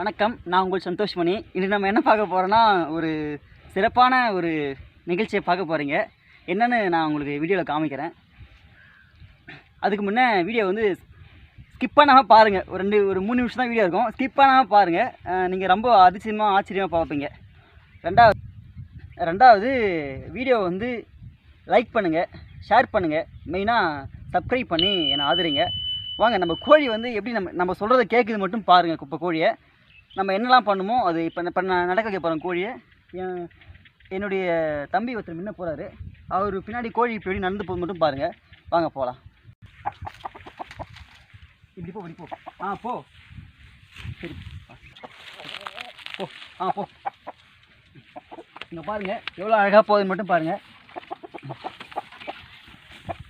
வணக்கம். நான் உங்கள் சந்தோஷ்மணி இன்று நம்ம என்ன பார்க்க போகிறோன்னா ஒரு சிறப்பான ஒரு நிகழ்ச்சியை பார்க்க போகிறீங்க என்னன்னு நான் உங்களுக்கு வீடியோவில் காமிக்கிறேன். அதுக்கு முன்னே வீடியோ வந்து ஸ்கிப் பண்ணாமல் பாருங்கள் ஒரு ரெண்டு ஒரு மூணு நிமிஷம் தான் வீடியோ இருக்கும். ஸ்கிப் பண்ணாமல் பாருங்கள் நீங்கள் ரொம்ப அதிசயமாக ஆச்சரியமாக பார்ப்பீங்க. ரெண்டாவது ரெண்டாவது வீடியோ வந்து லைக் பண்ணுங்கள் ஷேர் பண்ணுங்கள் மெயினாக சப்ஸ்கிரைப் பண்ணி என்னை ஆதரிங்க. வாங்க நம்ம கோழி வந்து எப்படி நம்ம நம்ம சொல்கிறத கேட்குது மட்டும் பாருங்கள் இப்போ கோழியை. நம்ம என்னெல்லாம் பண்ணுமோ அது இப்போ இப்போ நான் நடக்க வைக்க போகிறேன் கோழியை. என் என்னுடைய தம்பி ஒருத்தர் முன்ன போகிறாரு அவர் பின்னாடி கோழி இப்படி நடந்து போக மட்டும் பாருங்கள் வாங்க போகலாம் இப்படி போ இப்படி போ. ஆ போ. சரி. போ. ஆ போ. இங்கே பாருங்கள் எவ்வளோ அழகாக போகுதுன்னு மட்டும் பாருங்கள்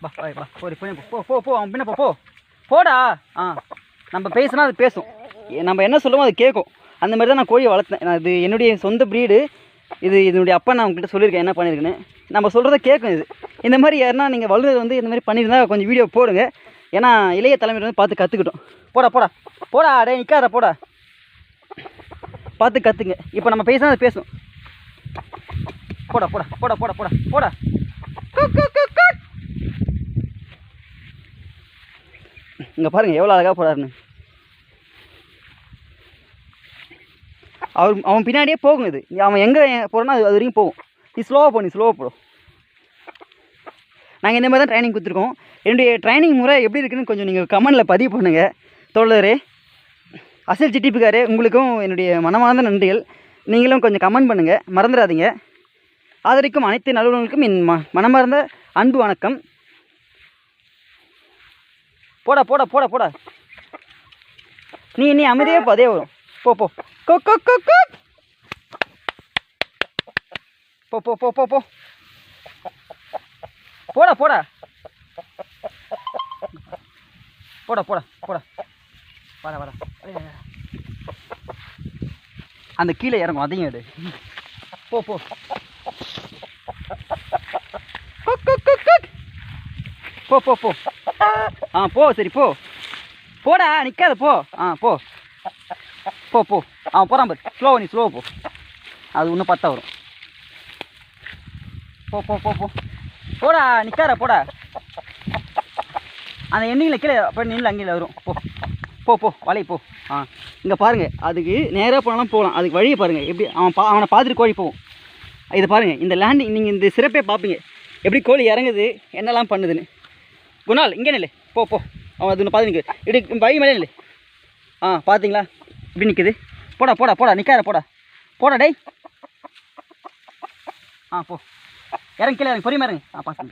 பா பா போ. போ போ போ. அவன் பின்ன போ. போடா. ஆ நம்ம பேசுனா அது பேசும். நம்ம என்ன சொல்லுவோம் அது கேட்கும். அந்த மாதிரி தான் நான் கோழியை வளர்த்தேன். நான் இது என்னுடைய சொந்த ப்ரீடு இது இதனுடைய அப்பா நான் உங்ககிட்ட சொல்லியிருக்கேன் என்ன பண்ணியிருக்குன்னு. நம்ம சொல்கிறத கேட்கும் இது. இந்த மாதிரி யாருன்னா நீங்கள் வளர்றது வந்து இந்த மாதிரி பண்ணியிருந்தால் கொஞ்சம் வீடியோ போடுங்க. ஏன்னா இளைய தலைமையில் வந்து பார்த்து கற்றுக்கிட்டோம் போடா போடா. போடா அடே நிற்காத போடா. பார்த்து கற்றுங்க இப்போ நம்ம பேசினா அது பேசும். போடா போடா போடா போடா போடா போடா. இங்கே பாருங்கள் எவ்வளோ அழகாக போடாருன்னு. அவர் அவன் பின்னாடியே போகும் இது. அவன் எங்கே போகிறானோ அது அது வரைக்கும் போகும். நீ ஸ்லோவாக போ நீ ஸ்லோவாக போ. நாங்கள் இந்த மாதிரி தான் ட்ரைனிங் கொடுத்துருக்கோம். என்னுடைய ட்ரைனிங் முறை எப்படி இருக்குன்னு கொஞ்சம் நீங்கள் கமெண்டில் பதிவு பண்ணுங்கள் தோழரே அசல் சிட்டிப்புக்காரே உங்களுக்கும் என்னுடைய மனமார்ந்த நன்றிகள். நீங்களும் கொஞ்சம் கமெண்ட் பண்ணுங்கள் மறந்துடாதீங்க. ஆதரிக்கும் அனைத்து நல்லுறவுகளுக்கும் என் ம மனமார்ந்த அன்பு வணக்கம். போடா போடா போடா போடா. நீ நீ அமைதியாக போ அதே வரும். போ போ. கோ கோ கோ கோ. போ போ போ போ போ. போடா போடா. போடா போடா போடா. வர வர அந்த கீழே இறங்கும் அதையும் எடு. போ போ. குக், குக், போ போ போ. ஆ போ சரி போ. போடா நிற்காத போ. ஆ போ. போ போ. அவன் போகிறான் பாரு. ஸ்லோவா நீ ஸ்லோவாக போ. அது இன்னும் பத்தா வரும். போ போ போ போ. போடா நிற்கார போடா. அந்த எண்ணிங்கில் கீழே அப்போ நின்று அங்கேயில் வரும். போ போ போ. வலை போ. ஆ. இங்கே பாருங்கள் அதுக்கு நேராக போனாலும் போகலாம். அதுக்கு வழியை பாருங்கள் எப்படி அவன் பா அவனை பார்த்துட்டு கோழி போவோம் இதை பாருங்கள் இந்த லேண்டிங் நீங்கள் இந்த சிறப்பே பார்ப்பீங்க. எப்படி கோழி இறங்குது என்னெல்லாம் பண்ணுதுன்னு. குணால் இங்கே நில்லு. போ போ. அவன் அது ஒன்று பார்த்து நிற்குது இடி பை மேலே நில்லு. ஆ பார்த்தீங்களா? இப்படி நிற்குது போடா போடா போடா நிற்காத போடா. போடா டேய். ஆ போ. இறங்கி கீழே இறங்கி பொறியமா இறங்கு. ஆ பாசம்